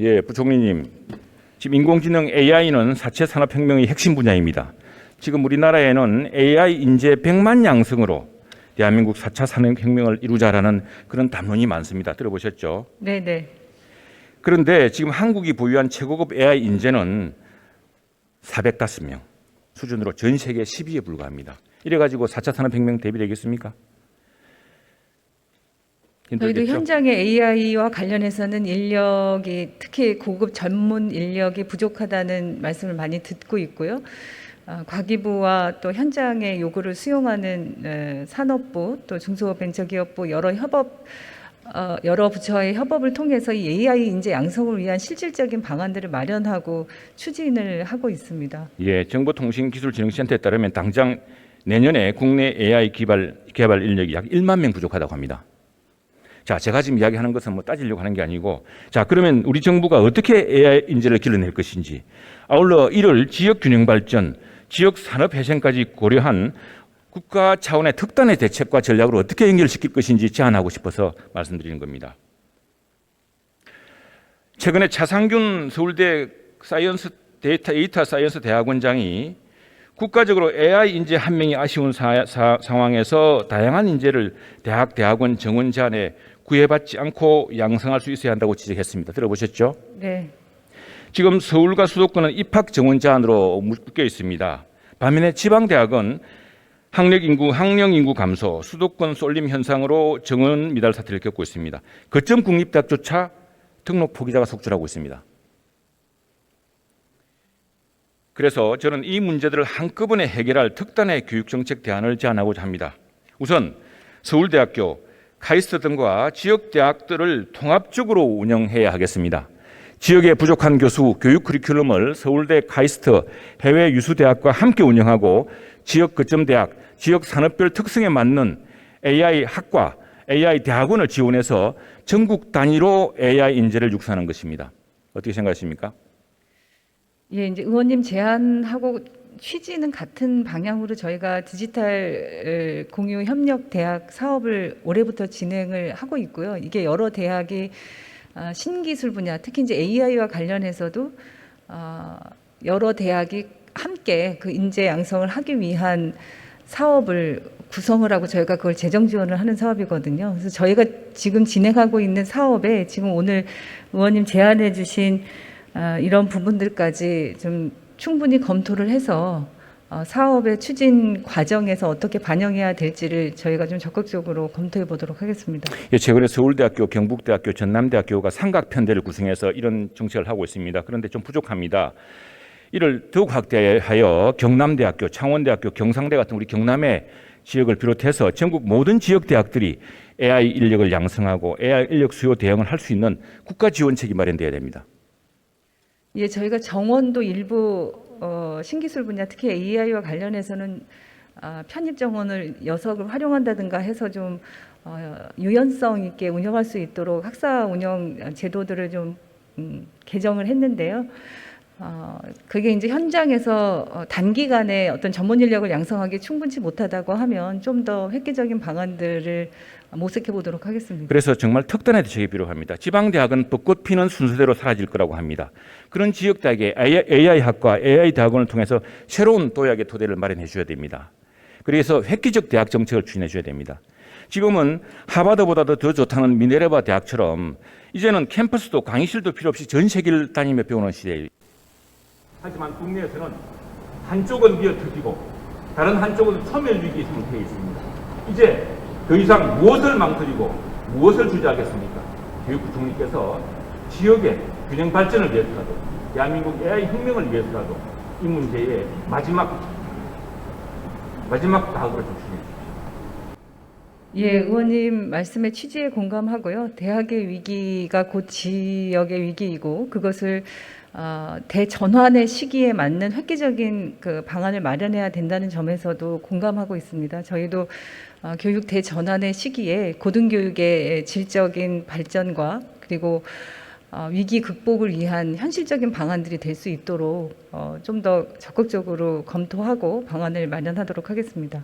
예, 부총리님. 지금 인공지능 AI는 사체 산업혁명의 핵심 분야입니다. 지금 우리나라에는 AI 인재 100만 양성으로 대한민국 4차 산업혁명을 이루자라는 그런 담론이 많습니다. 들어보셨죠? 네, 네. 그런데 지금 한국이 보유한 최고급 AI 인재는 405명 수준으로 전 세계 10위에 불과합니다. 이래 가지고 4차 산업혁명 대비되겠습니까? 저희도 힘들겠죠? 현장의 AI와 관련해서는 인력이 특히 고급 전문 인력이 부족하다는 말씀을 많이 듣고 있고요. 아, 과기부와 또 현장의 요구를 수용하는 에, 산업부 또 중소벤처기업부 여러 협업 어, 여러 부처의 협업을 통해서 이 AI 인재 양성을 위한 실질적인 방안들을 마련하고 추진을 하고 있습니다. 예, 정보통신기술진흥센터에 따르면 당장 내년에 국내 AI 개발 개발 인력이 약 1만 명 부족하다고 합니다. 자, 제가 지금 이야기하는 것은 뭐 따지려고 하는 게 아니고, 자, 그러면 우리 정부가 어떻게 AI 인재를 길러낼 것인지, 아울러 이를 지역 균형 발전, 지역 산업 훼손까지 고려한 국가 차원의 특단의 대책과 전략으로 어떻게 연결시킬 것인지 제안하고 싶어서 말씀드리는 겁니다. 최근에 차상균 서울대 사이언스 데이터 에이터 사이언스 대학원장이 국가적으로 AI 인재 한 명이 아쉬운 사, 사- 상황에서 다양한 인재를 대학 대학원 정원 제한에 구애받지 않고 양성할 수 있어야 한다고 지적했습니다. 들어보셨죠? 네. 지금 서울과 수도권은 입학 정원 제한으로 묶여 있습니다. 반면에 지방 대학은 학력 인구 학령 인구 감소, 수도권 쏠림 현상으로 정원 미달 사태를 겪고 있습니다. 거점 국립대학조차 등록 포기자가 속출하고 있습니다. 그래서 저는 이 문제들을 한꺼번에 해결할 특단의 교육 정책 대안을 제안하고자 합니다. 우선 서울대학교, 카이스트 등과 지역 대학들을 통합적으로 운영해야 하겠습니다. 지역에 부족한 교수, 교육 커리큘럼을 서울대 카이스트 해외 유수 대학과 함께 운영하고 지역 거점 대학, 지역 산업별 특성에 맞는 AI 학과, AI 대학원을 지원해서 전국 단위로 AI 인재를 육성하는 것입니다. 어떻게 생각하십니까? 예, 이제 의원님 제안하고 취지는 같은 방향으로 저희가 디지털 어, 공유 협력 대학 사업을 올해부터 진행을 하고 있고요. 이게 여러 대학이 아, 신기술 분야, 특히 이제 AI와 관련해서도 아, 여러 대학이 함께 그 인재 양성을 하기 위한 사업을 구성을 하고 저희가 그걸 재정 지원을 하는 사업이거든요. 그래서 저희가 지금 진행하고 있는 사업에 지금 오늘 의원님 제안해 주신 아, 이런 부분들까지 좀 충분히 검토를 해서 어, 사업의 추진 과정에서 어떻게 반영해야 될지를 저희가 좀 적극적으로 검토해 보도록 하겠습니다. 예, 최근에 서울대학교, 경북대학교, 전남대학교가 삼각편대를 구성해서 이런 정책을 하고 있습니다. 그런데 좀 부족합니다. 이를 더욱 확대하여 경남대학교, 창원대학교, 경상대 같은 우리 경남의 지역을 비롯해서 전국 모든 지역 대학들이 AI 인력을 양성하고 AI 인력 수요 대응을 할 수 있는 국가 지원책이 마련돼야 됩니다. 예, 저희가 정원도 일부 어, 신기술 분야 특히 AI와 관련해서는 아, 편입 정원을 여석을 활용한다든가 해서 좀 어, 유연성 있게 운영할 수 있도록 학사 운영 제도들을 좀 음, 개정을 했는데요. 어, 그게 이제 현장에서 어, 단기간에 어떤 전문 인력을 양성하기 충분치 못하다고 하면 좀 더 획기적인 방안들을 모색해 보도록 하겠습니다. 그래서 정말 특단의 대책이 필요합니다. 지방 대학은 벚꽃 피는 순서대로 사라질 거라고 합니다. 그런 지역 대학의 AI 학과, AI 대학원을 통해서 새로운 도약의 토대를 마련해 줘야 됩니다. 그래서 획기적 대학 정책을 추진해 줘야 됩니다. 지금은 하버드보다도 더 좋다는 미네르바 대학처럼 이제는 캠퍼스도 강의실도 필요 없이 전 세계를 다니며 배우는 시대에 하지만 국내에서는 한쪽은 미어 터지고 다른 한쪽은 소멸 위기 상태에 있습니다. 이제 더 이상 무엇을 망설이고 무엇을 주저하겠습니까? 교육부총리께서 지역의 균형 발전을 위해서라도 대한민국 AI 혁명을 위해서라도 이 문제의 마지막 마지막 추진해 주십시오. 예, 의원님 말씀의 취지에 공감하고요. 대학의 위기가 곧 지역의 위기이고 그것을 어, 대전환의 시기에 맞는 획기적인 그 방안을 마련해야 된다는 점에서도 공감하고 있습니다. 저희도 어, 교육 대전환의 시기에 고등교육의 질적인 발전과 그리고 어, 위기 극복을 위한 현실적인 방안들이 될 수 있도록 어, 좀 더 적극적으로 검토하고 방안을 마련하도록 하겠습니다.